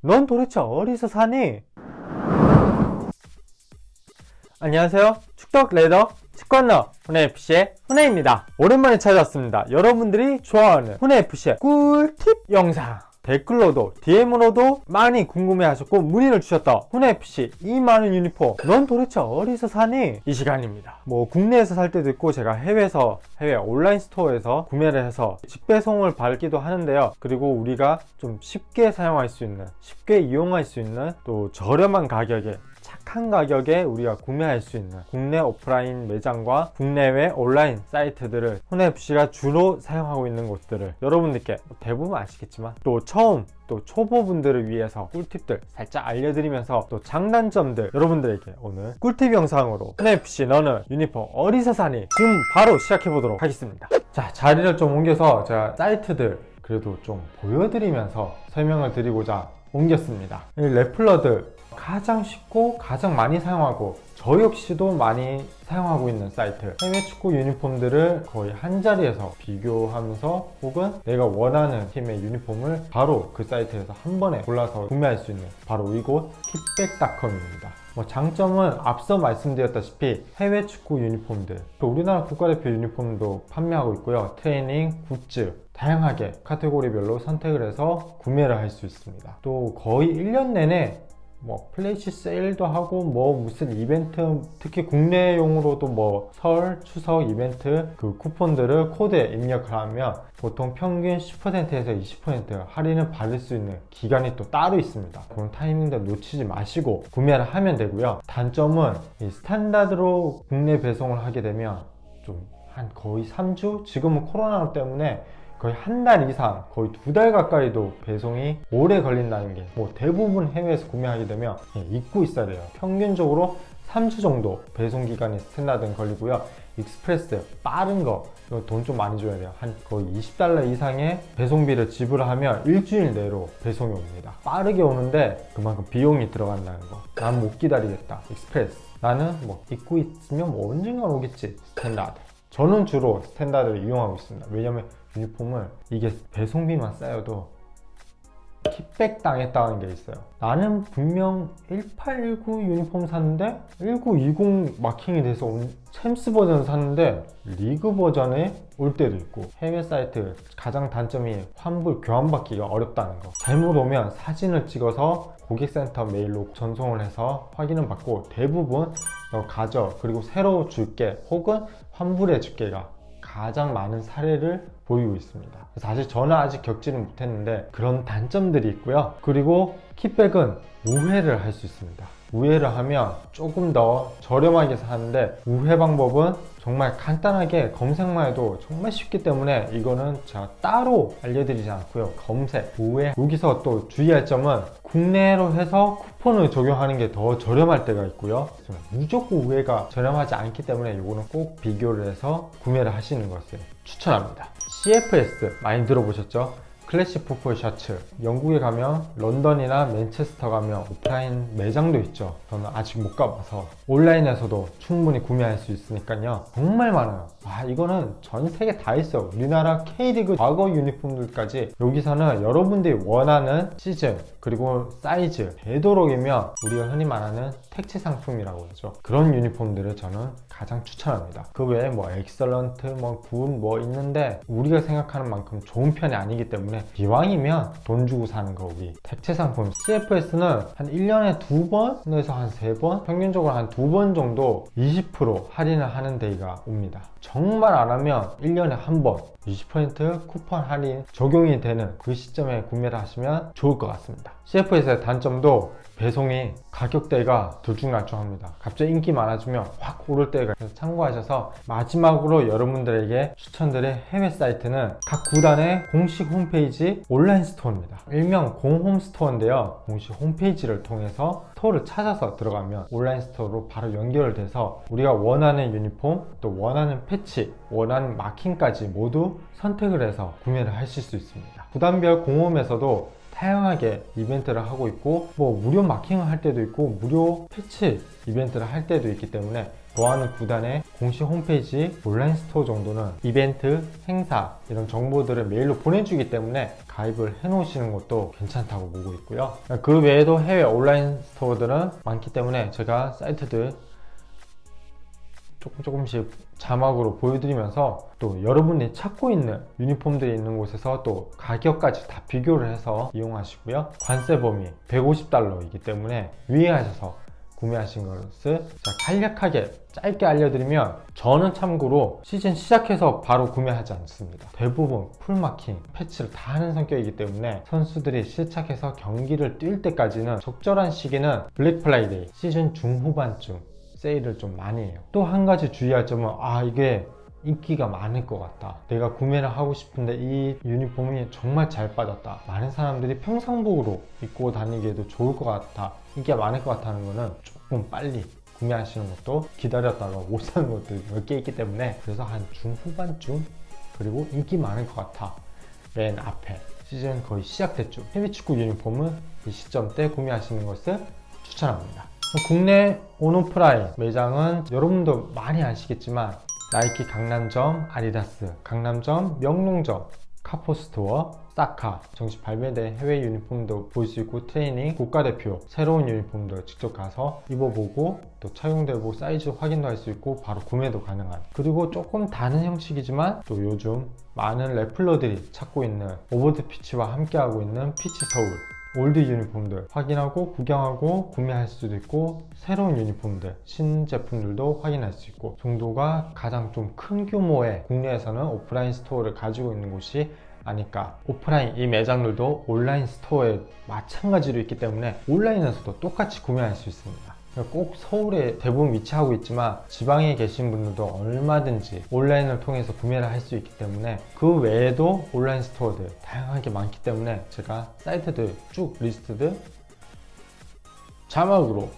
넌 도대체 어디서 사니? 안녕하세요. 축덕 레더 치권너 훈해FC의 훈해입니다. 오랜만에 찾아왔습니다. 여러분들이 좋아하는 훈해FC의 꿀팁 영상. 댓글로도 DM으로도 많이 궁금해하셨고 문의를 주셨던 훈해FC 이 많은 유니폼 넌 도대체 어디서 사니? 이 시간입니다. 뭐 국내에서 살 때도 있고 제가 해외에서 해외 온라인 스토어에서 구매를 해서 직배송을 받기도 하는데요. 그리고 우리가 좀 쉽게 사용할 수 있는 쉽게 이용할 수 있는 또 저렴한 가격에 착한 가격에 우리가 구매할 수 있는 국내 오프라인 매장과 국내외 온라인 사이트들을 혼FC가 주로 사용하고 있는 곳들을 여러분들께 대부분 아시겠지만 또 처음 또 초보분들을 위해서 꿀팁들 살짝 알려드리면서 또 장단점들 여러분들에게 오늘 꿀팁 영상으로 혼FC 너는 유니폼 어디서 사니 지금 바로 시작해 보도록 하겠습니다. 자 자리를 좀 옮겨서 제가 사이트들 그래도 좀 보여드리면서 설명을 드리고자 옮겼습니다. 이 래플러들 가장 쉽고 가장 많이 사용하고 저 역시도 많이 사용하고 있는 사이트. 해외 축구 유니폼들을 거의 한 자리에서 비교하면서 혹은 내가 원하는 팀의 유니폼을 바로 그 사이트에서 한 번에 골라서 구매할 수 있는 바로 이곳 킥백닷컴입니다. 뭐 장점은 앞서 말씀드렸다시피 해외 축구 유니폼들 또 우리나라 국가대표 유니폼도 판매하고 있고요. 트레이닝, 굿즈 다양하게 카테고리별로 선택을 해서 구매를 할 수 있습니다. 또 거의 1년 내내 뭐 플래시 세일도 하고 뭐 무슨 이벤트 특히 국내용으로도 뭐 설 추석 이벤트 그 쿠폰들을 코드에 입력을 하면 보통 평균 10%에서 20% 할인을 받을 수 있는 기간이 또 따로 있습니다. 그런 타이밍들 놓치지 마시고 구매를 하면 되고요. 단점은 이 스탠다드로 국내 배송을 하게 되면 좀 한 거의 3주? 지금은 코로나 때문에 거의 한 달 이상, 거의 두 달 가까이도 배송이 오래 걸린다는 게 뭐 대부분 해외에서 구매하게 되면 예, 잊고 있어야 돼요. 평균적으로 3주 정도 배송 기간이 스탠다드는 걸리고요. 익스프레스 빠른 거 이거 돈 좀 많이 줘야 돼요. 한 거의 20달러 이상의 배송비를 지불하면 일주일 내로 배송이 옵니다. 빠르게 오는데 그만큼 비용이 들어간다는 거. 난 못 기다리겠다. 익스프레스. 나는 뭐 잊고 있으면 뭐 언젠가 오겠지. 스탠다드. 저는 주로 스탠다드를 이용하고 있습니다. 왜냐면 유니폼을 이게 배송비만 쌓여도 킥백 당했다는 게 있어요. 나는 분명 1819 유니폼 샀는데 1920 마킹이 돼서 온 챔스 버전 샀는데 리그 버전에 올 때도 있고 해외 사이트 가장 단점이 환불 교환받기가 어렵다는 거. 잘못 오면 사진을 찍어서 고객센터 메일로 전송을 해서 확인을 받고 대부분 너 가져 그리고 새로 줄게 혹은 환불해 줄게가 가장 많은 사례를 보이고 있습니다. 사실 저는 아직 겪지는 못했는데 그런 단점들이 있고요. 그리고 킥백은 우회를 할 수 있습니다. 우회를 하면 조금 더 저렴하게 사는데 우회 방법은 정말 간단하게 검색만 해도 정말 쉽기 때문에 이거는 제가 따로 알려드리지 않고요. 검색, 우회. 여기서 또 주의할 점은 국내로 해서 쿠폰을 적용하는 게 더 저렴할 때가 있고요. 무조건 우회가 저렴하지 않기 때문에 이거는 꼭 비교를 해서 구매를 하시는 것을 추천합니다. CFS 많이 들어보셨죠? 클래식 풋볼 셔츠 영국에 가면 런던이나 맨체스터 가면 오프라인 매장도 있죠. 저는 아직 못 가봐서. 온라인에서도 충분히 구매할 수 있으니까요. 정말 많아요. 와 이거는 전 세계 다 있어요. 우리나라 K리그 과거 유니폼들까지 여기서는 여러분들이 원하는 시즌 그리고 사이즈 되도록이면 우리가 흔히 말하는 택지 상품이라고 하죠. 그런 유니폼들을 저는 가장 추천합니다. 그 외에 뭐 엑설런트 뭐 굿 뭐 있는데 우리가 생각하는 만큼 좋은 편이 아니기 때문에 기왕이면 돈 주고 사는 거 우리 택채 상품. CFS는 한 1년에 두 번에서 한 세 번? 평균적으로 한 두 번 정도 20% 할인을 하는 데이가 옵니다. 정말 안 하면 1년에 한 번 20% 쿠폰 할인 적용이 되는 그 시점에 구매를 하시면 좋을 것 같습니다. CFS의 단점도 배송이 가격대가 들쭉날쭉합니다. 갑자기 인기 많아지면 확 오를 때가 있어서 참고하셔서 마지막으로 여러분들에게 추천드릴 해외 사이트는 각 구단의 공식 홈페이지 온라인 스토어입니다. 일명 공홈 스토어인데요. 공식 홈페이지를 통해서 스토어를 찾아서 들어가면 온라인 스토어로 바로 연결돼서 우리가 원하는 유니폼 또 원하는 패치 원하는 마킹까지 모두 선택을 해서 구매를 하실 수 있습니다. 구단별 공홈에서도 다양하게 이벤트를 하고 있고 뭐 무료 마킹을 할 때도 있고 무료 패치 이벤트를 할 때도 있기 때문에 좋아하는 구단의 공식 홈페이지 온라인 스토어 정도는 이벤트, 행사 이런 정보들을 메일로 보내주기 때문에 가입을 해 놓으시는 것도 괜찮다고 보고 있고요. 그 외에도 해외 온라인 스토어들은 많기 때문에 제가 사이트들 조금 조금씩 자막으로 보여드리면서 또 여러분이 찾고 있는 유니폼들이 있는 곳에서 또 가격까지 다 비교를 해서 이용하시고요. 관세 범위 150달러이기 때문에 유의하셔서 구매하신 것을 자, 간략하게 짧게 알려드리면 저는 참고로 시즌 시작해서 바로 구매하지 않습니다. 대부분 풀마킹, 패치를 다 하는 성격이기 때문에 선수들이 시착해서 경기를 뛸 때까지는 적절한 시기는 블랙 프라이데이 시즌 중후반쯤 세일을 좀 많이 해요. 또 한 가지 주의할 점은 아 이게 인기가 많을 것 같다. 내가 구매를 하고 싶은데 이 유니폼이 정말 잘 빠졌다. 많은 사람들이 평상복으로 입고 다니기에도 좋을 것 같다. 인기가 많을 것 같다는 거는 조금 빨리 구매하시는 것도 기다렸다가 못 사는 것도 몇 개 있기 때문에 그래서 한 중후반쯤 그리고 인기 많을 것 같아. 맨 앞에 시즌 거의 시작될 쯤 해외 축구 유니폼은 이 시점 때 구매하시는 것을 추천합니다. 국내 온오프라인 매장은 여러분도 많이 아시겠지만 나이키 강남점, 아디다스, 강남점, 명동점, 카포스토어, 사카 정식 발매된 해외 유니폼도 볼 수 있고 트레이닝, 국가대표 새로운 유니폼도 직접 가서 입어보고 또 착용되고 사이즈 확인도 할 수 있고 바로 구매도 가능한. 그리고 조금 다른 형식이지만 또 요즘 많은 래플러들이 찾고 있는 오버드 피치와 함께하고 있는 피치 서울 올드 유니폼들 확인하고 구경하고 구매할 수도 있고 새로운 유니폼들 신제품들도 확인할 수 있고 정도가 가장 좀 큰 규모의 국내에서는 오프라인 스토어를 가지고 있는 곳이 아닐까. 오프라인 이 매장들도 온라인 스토어에 마찬가지로 있기 때문에 온라인에서도 똑같이 구매할 수 있습니다 꼭 서울에 대부분 위치하고 있지만 지방에 계신 분들도 얼마든지 온라인을 통해서 구매를 할 수 있기 때문에 그 외에도 온라인 스토어들 다양하게 많기 때문에 제가 사이트들 쭉 리스트들 자막으로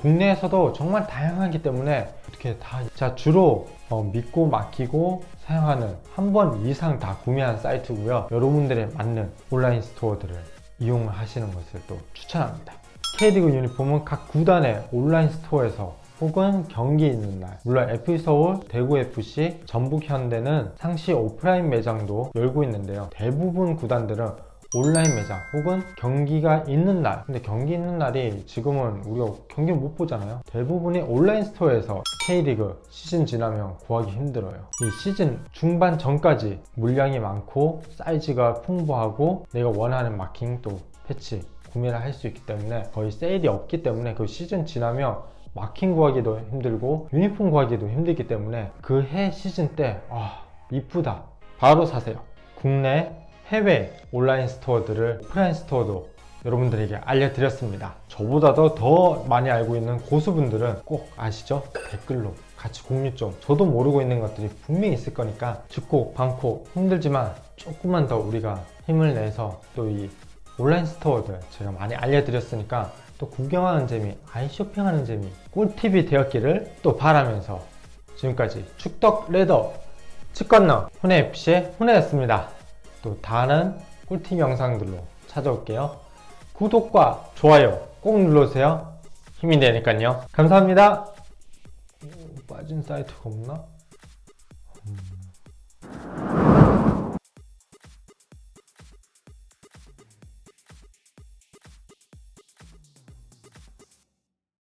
국내에서도 정말 다양하기 때문에 어떻게 다 자 주로 어, 믿고 맡기고 사용하는 한 번 이상 다 구매한 사이트고요. 여러분들의 맞는 온라인 스토어들을 이용하시는 것을 또 추천합니다 K리그 유니폼은 각 구단의 온라인 스토어에서 혹은 경기 있는 날. 물론 FC서울, 대구FC, 전북현대는 상시 오프라인 매장도 열고 있는데요. 대부분 구단들은 온라인 매장 혹은 경기가 있는 날. 근데 경기 있는 날이 지금은 우리가 경기를 못 보잖아요. 대부분이 온라인 스토어에서 K리그 시즌 지나면 구하기 힘들어요. 이 시즌 중반 전까지 물량이 많고 사이즈가 풍부하고 내가 원하는 마킹 또 패치 구매를 할 수 있기 때문에 거의 세일이 없기 때문에 그 시즌 지나면 마킹 구하기도 힘들고 유니폼 구하기도 힘들기 때문에 그 해 시즌 때 아, 이쁘다. 바로 사세요. 국내 해외 온라인 스토어들을 오프라인 스토어도 여러분들에게 알려드렸습니다. 저보다도 더 많이 알고 있는 고수분들은 꼭 아시죠? 댓글로 같이 공유 좀. 저도 모르고 있는 것들이 분명히 있을 거니까. 죽고 방고 힘들지만 조금만 더 우리가 힘을 내서 또 이 온라인 스토어들 제가 많이 알려드렸으니까 또 구경하는 재미, 아이 쇼핑하는 재미, 꿀팁이 되었기를 또 바라면서 지금까지 축덕 레더 치건너 훈해FC의 훈해였습니다. 또 다른 꿀팁 영상들로 찾아올게요. 구독과 좋아요 꼭 눌러주세요. 힘이 되니까요. 감사합니다. 오, 빠진 사이트가 없나?